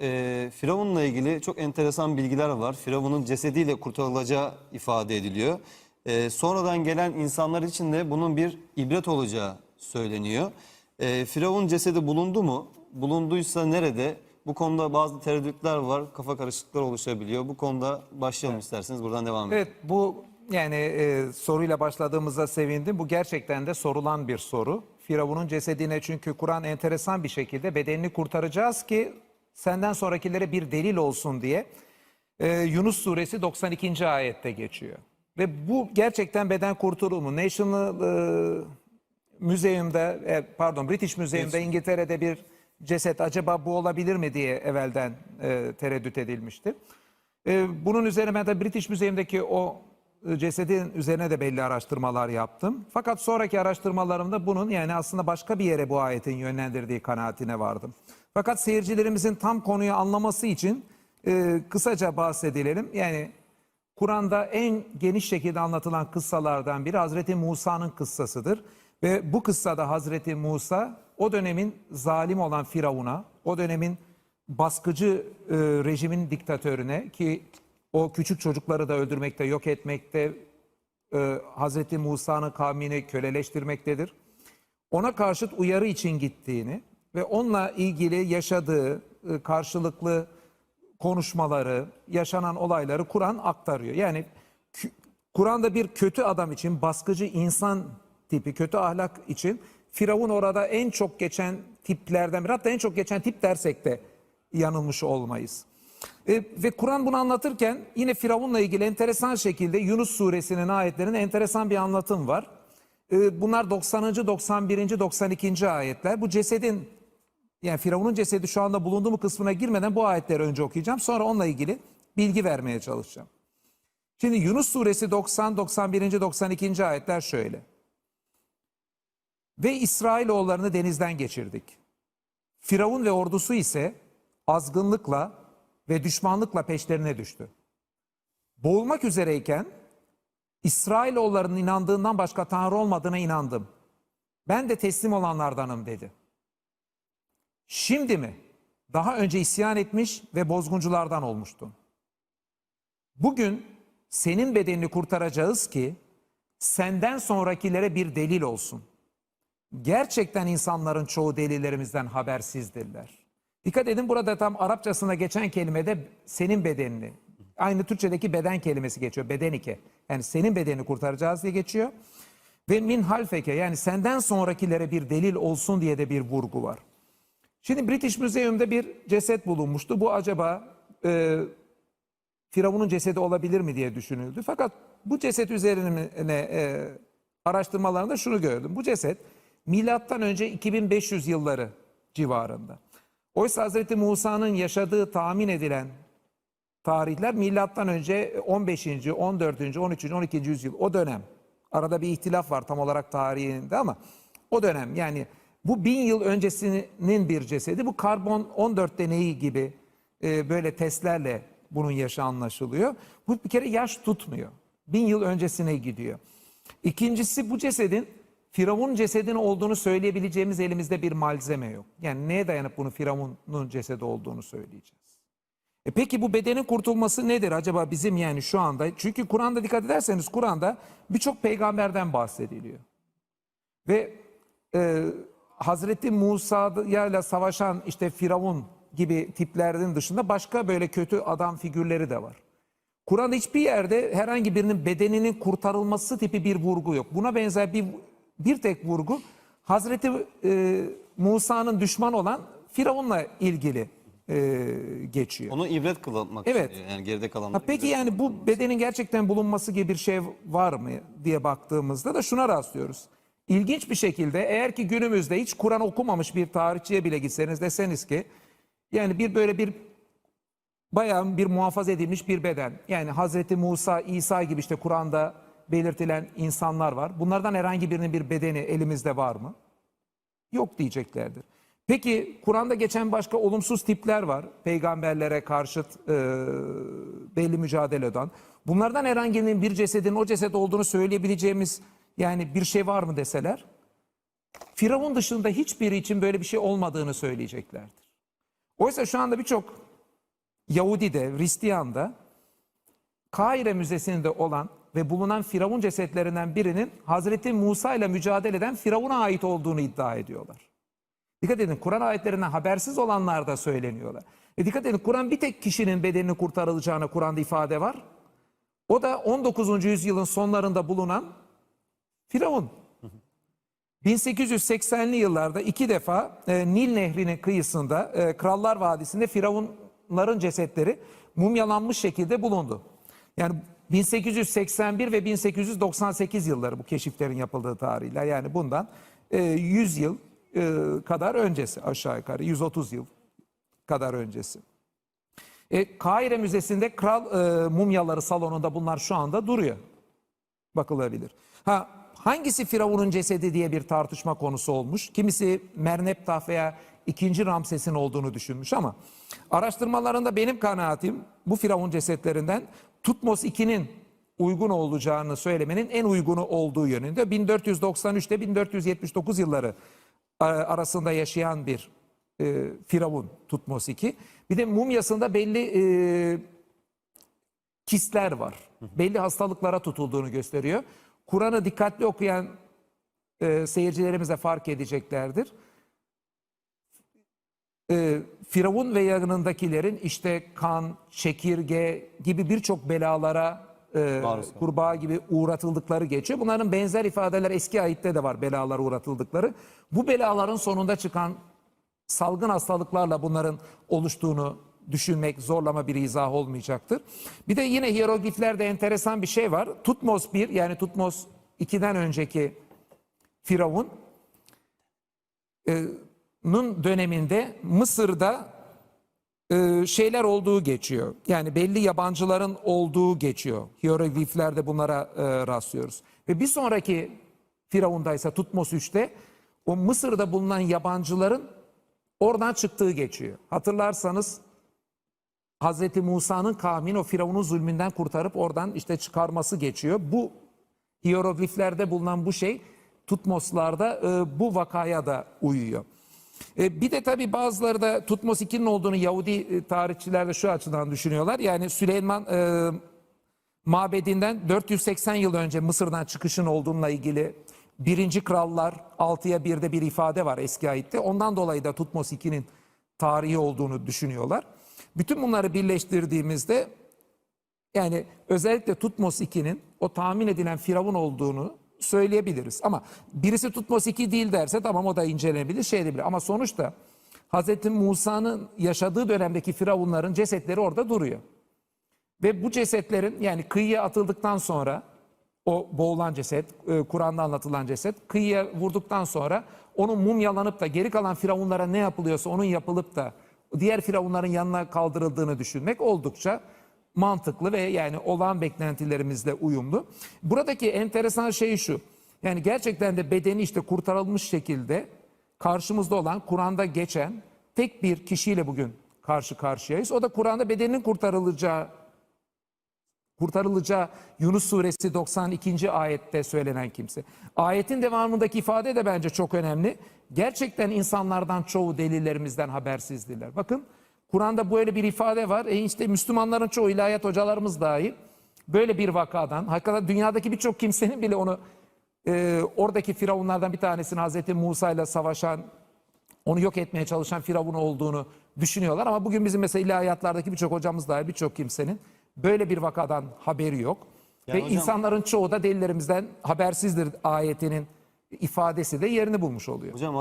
e, Firavun'la ilgili çok enteresan bilgiler var. Firavun'un cesediyle kurtarılacağı ifade ediliyor. E, sonradan gelen insanlar için de bunun bir ibret olacağı söyleniyor. E, Firavun cesedi bulundu mu? Bulunduysa nerede? Bu konuda bazı tereddütler var, kafa karışıklıklar oluşabiliyor. Bu konuda başlayalım isterseniz, buradan devam edelim. Evet bu yani e, soruyla başladığımızda sevindim. Bu gerçekten de sorulan bir soru. Firavun'un cesedine çünkü Kur'an enteresan bir şekilde bedenini kurtaracağız ki senden sonrakilere bir delil olsun diye e, Yunus suresi 92. ayette geçiyor. Ve bu gerçekten beden kurtulumu. National e, Müzeyim'de, e, pardon British Müzeyim'de İngiltere'de bir ceset acaba bu olabilir mi diye evvelden e, tereddüt edilmişti. E, bunun üzerine ben de British Müzeyim'deki o cesedin üzerine de belli araştırmalar yaptım. Fakat sonraki araştırmalarımda bunun yani aslında başka bir yere bu ayetin yönlendirdiği kanaatine vardım. Fakat seyircilerimizin tam konuyu anlaması için e, kısaca bahsedelim. Yani Kur'an'da en geniş şekilde anlatılan kıssalardan biri Hazreti Musa'nın kıssasıdır. Ve bu kıssada Hazreti Musa o dönemin zalim olan Firavun'a, o dönemin baskıcı e, rejimin diktatörüne ki o küçük çocukları da öldürmekte, yok etmekte, e, Hazreti Musa'nın kavmini köleleştirmektedir. Ona karşıt uyarı için gittiğini ve onunla ilgili yaşadığı e, karşılıklı konuşmaları, yaşanan olayları Kur'an aktarıyor. Yani Kur'an'da bir kötü adam için, baskıcı insan tipi, kötü ahlak için Firavun orada en çok geçen tiplerden biri. Hatta en çok geçen tip dersek de yanılmış olmayız. E, ve Kur'an bunu anlatırken yine Firavun'la ilgili enteresan şekilde Yunus suresinin ayetlerinde enteresan bir anlatım var. E, bunlar 90. 91. 92. ayetler. Bu cesedin yani Firavun'un cesedi şu anda bulunduğu mu kısmına girmeden bu ayetleri önce okuyacağım. Sonra onunla ilgili bilgi vermeye çalışacağım. Şimdi Yunus suresi 90, 91. 92. ayetler şöyle. Ve İsrailoğullarını denizden geçirdik. Firavun ve ordusu ise azgınlıkla ve düşmanlıkla peşlerine düştü. Boğulmak üzereyken İsrailoğullarının inandığından başka Tanrı olmadığına inandım. Ben de teslim olanlardanım dedi. Şimdi mi? Daha önce isyan etmiş ve bozgunculardan olmuştun. Bugün senin bedenini kurtaracağız ki senden sonrakilere bir delil olsun. Gerçekten insanların çoğu delillerimizden habersizdirler. Dikkat edin burada tam Arapçasına geçen kelimede senin bedenini. Aynı Türkçedeki beden kelimesi geçiyor. Bedenike. Yani senin bedenini kurtaracağız diye geçiyor. Ve min halfeke yani senden sonrakilere bir delil olsun diye de bir vurgu var. Şimdi British Museum'da bir ceset bulunmuştu. Bu acaba e, Firavun'un cesedi olabilir mi diye düşünüldü. Fakat bu ceset üzerine e, araştırmalarında şunu gördüm. Bu ceset milattan önce 2500 yılları civarında. Oysa Hazreti Musa'nın yaşadığı tahmin edilen tarihler milattan önce 15. 14. 13. 12. yüzyıl o dönem. Arada bir ihtilaf var tam olarak tarihinde ama o dönem yani bu bin yıl öncesinin bir cesedi. Bu karbon 14 deneyi gibi e, böyle testlerle bunun yaşı anlaşılıyor. Bu bir kere yaş tutmuyor. Bin yıl öncesine gidiyor. İkincisi bu cesedin Firavun cesedinin olduğunu söyleyebileceğimiz elimizde bir malzeme yok. Yani neye dayanıp bunu Firavun'un cesedi olduğunu söyleyeceğiz. E peki bu bedenin kurtulması nedir acaba bizim yani şu anda? Çünkü Kur'an'da dikkat ederseniz Kur'an'da birçok peygamberden bahsediliyor. Ve e, Hazreti Musa'ya ile savaşan işte Firavun gibi tiplerden dışında başka böyle kötü adam figürleri de var. Kur'an'da hiçbir yerde herhangi birinin bedeninin kurtarılması tipi bir vurgu yok. Buna benzer bir bir tek vurgu Hazreti e, Musa'nın düşman olan Firavun'la ilgili e, geçiyor. Onu ibret kılmak Evet. istiyor. Yani geride kalanlar. Ha, peki yani bu bedenin gerçekten bulunması gibi bir şey var mı diye baktığımızda da şuna rastlıyoruz. İlginç bir şekilde eğer ki günümüzde hiç Kur'an okumamış bir tarihçiye bile gitseniz deseniz ki yani bir böyle bir bayağı bir muhafaza edilmiş bir beden. Yani Hazreti Musa, İsa gibi işte Kur'an'da belirtilen insanlar var. Bunlardan herhangi birinin bir bedeni elimizde var mı? Yok diyeceklerdir. Peki Kur'an'da geçen başka olumsuz tipler var. Peygamberlere karşıt e, belli mücadele eden. Bunlardan herhangi birinin bir cesedin o ceset olduğunu söyleyebileceğimiz yani bir şey var mı deseler? Firavun dışında hiçbiri için böyle bir şey olmadığını söyleyeceklerdir. Oysa şu anda birçok Yahudi'de, Hristiyan'da Kahire Müzesi'nde olan ve bulunan Firavun cesetlerinden birinin Hazreti Musa ile mücadele eden Firavun'a ait olduğunu iddia ediyorlar. Dikkat edin Kur'an ayetlerinden habersiz olanlar da söyleniyorlar. E dikkat edin Kur'an bir tek kişinin bedenini kurtarılacağına Kur'an'da ifade var. O da 19. yüzyılın sonlarında bulunan Firavun. 1880'li yıllarda iki defa e, Nil Nehri'nin kıyısında e, Krallar Vadisi'nde Firavunların cesetleri mumyalanmış şekilde bulundu. Yani 1881 ve 1898 yılları bu keşiflerin yapıldığı tarihler yani bundan e, 100 yıl e, kadar öncesi aşağı yukarı 130 yıl kadar öncesi. E, Kahire Müzesi'nde kral e, mumyaları salonunda bunlar şu anda duruyor. Bakılabilir. Ha hangisi Firavun'un cesedi diye bir tartışma konusu olmuş. Kimisi Merneptah veya 2. Ramses'in olduğunu düşünmüş ama araştırmalarında benim kanaatim bu Firavun cesetlerinden Tutmos 2'nin uygun olacağını söylemenin en uygunu olduğu yönünde. 1493 ile 1479 yılları a- arasında yaşayan bir e, Firavun Tutmos 2. Bir de mumyasında belli e, kistler var. Belli hastalıklara tutulduğunu gösteriyor. Kur'an'ı dikkatli okuyan e, seyircilerimiz de fark edeceklerdir. E, Firavun ve yanındakilerin işte kan, çekirge gibi birçok belalara e, kurbağa gibi uğratıldıkları geçiyor. Bunların benzer ifadeler eski ayette de var belalara uğratıldıkları. Bu belaların sonunda çıkan salgın hastalıklarla bunların oluştuğunu düşünmek zorlama bir izah olmayacaktır. Bir de yine hierogliflerde enteresan bir şey var. Tutmos 1 yani Tutmos 2'den önceki Firavun e, nın döneminde Mısır'da e, şeyler olduğu geçiyor. Yani belli yabancıların olduğu geçiyor. Hierogliflerde bunlara e, rastlıyoruz. Ve bir sonraki Firavun'da ise Tutmos 3'te o Mısır'da bulunan yabancıların oradan çıktığı geçiyor. Hatırlarsanız Hazreti Musa'nın kavmini o Firavun'un zulmünden kurtarıp oradan işte çıkarması geçiyor. Bu hierogliflerde bulunan bu şey Tutmoslarda e, bu vakaya da uyuyor. E, bir de tabii bazıları da Tutmos 2'nin olduğunu Yahudi e, tarihçiler de şu açıdan düşünüyorlar. Yani Süleyman e, mabedinden 480 yıl önce Mısır'dan çıkışın olduğunla ilgili birinci krallar 6'ya 1'de bir ifade var eski ayette. Ondan dolayı da Tutmos 2'nin tarihi olduğunu düşünüyorlar. Bütün bunları birleştirdiğimizde yani özellikle Tutmos 2'nin o tahmin edilen Firavun olduğunu söyleyebiliriz. Ama birisi Tutmos 2 değil derse tamam o da incelenebilir, şey edebilir. Ama sonuçta Hz. Musa'nın yaşadığı dönemdeki Firavunların cesetleri orada duruyor. Ve bu cesetlerin yani kıyıya atıldıktan sonra o boğulan ceset, e, Kur'an'da anlatılan ceset kıyıya vurduktan sonra onun mumyalanıp da geri kalan firavunlara ne yapılıyorsa onun yapılıp da diğer firavunların yanına kaldırıldığını düşünmek oldukça mantıklı ve yani olağan beklentilerimizle uyumlu. Buradaki enteresan şey şu. Yani gerçekten de bedeni işte kurtarılmış şekilde karşımızda olan Kur'an'da geçen tek bir kişiyle bugün karşı karşıyayız. O da Kur'an'da bedeninin kurtarılacağı kurtarılacağı Yunus suresi 92. ayette söylenen kimse. Ayetin devamındaki ifade de bence çok önemli. Gerçekten insanlardan çoğu delillerimizden habersizdiler. Bakın Kur'an'da böyle bir ifade var. E işte Müslümanların çoğu ilahiyat hocalarımız dahi böyle bir vakadan, hakikaten dünyadaki birçok kimsenin bile onu e, oradaki firavunlardan bir tanesini Hazreti Musa ile savaşan onu yok etmeye çalışan Firavun olduğunu düşünüyorlar. Ama bugün bizim mesela ilahiyatlardaki birçok hocamız dahi birçok kimsenin böyle bir vakadan haberi yok. Yani Ve hocam- insanların çoğu da delillerimizden habersizdir ayetinin ifadesi de yerini bulmuş oluyor. Hocam